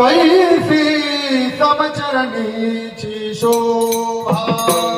कैसी समचरणीची शोभा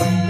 Thanks.